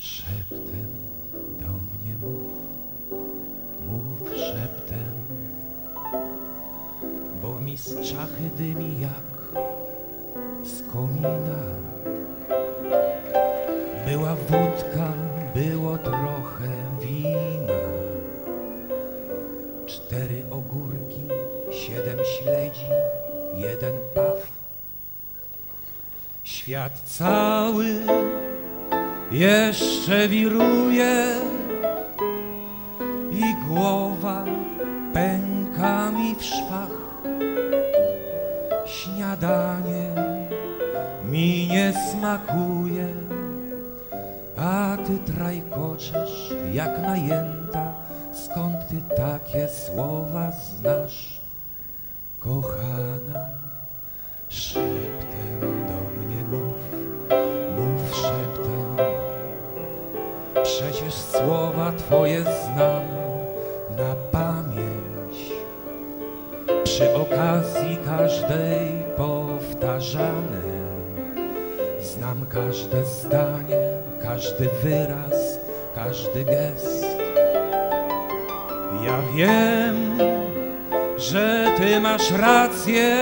Szeptem do mnie mów, mów szeptem, bo mi z czachy dymi jak z komina. Była wódka, było trochę wina, cztery ogórki, siedem śledzi, jeden paw. Świat cały jeszcze wiruje i głowa pęka mi w szwach. Śniadanie mi nie smakuje, a ty trajkoczesz jak najęta. Skąd ty takie słowa znasz, kochana? Szeptem Przecież słowa twoje znam na pamięć. Przy okazji każdej powtarzane. Znam każde zdanie, każdy wyraz, każdy gest. Ja wiem, że ty masz rację,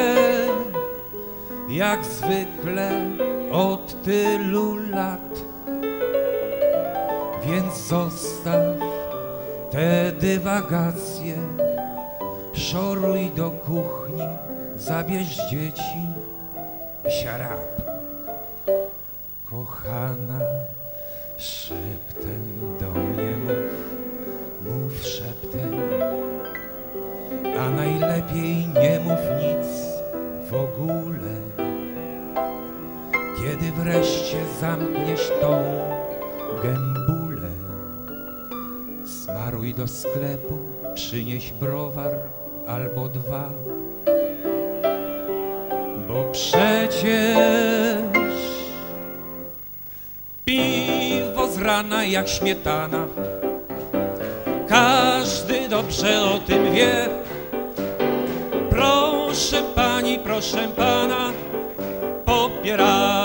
jak zwykle od tylu lat. Więc zostaw te dywagacje, szoruj do kuchni, zabierz dzieci i siarap. Kochana, szeptem do mnie mów, mów szeptem, a najlepiej nie mów nic w ogóle. Kiedy wreszcie zamkniesz tą gębulę, smaruj do sklepu, przynieś browar albo dwa. Bo przecież piwo z rana jak śmietana, każdy dobrze o tym wie. Proszę pani, proszę pana, popierajmy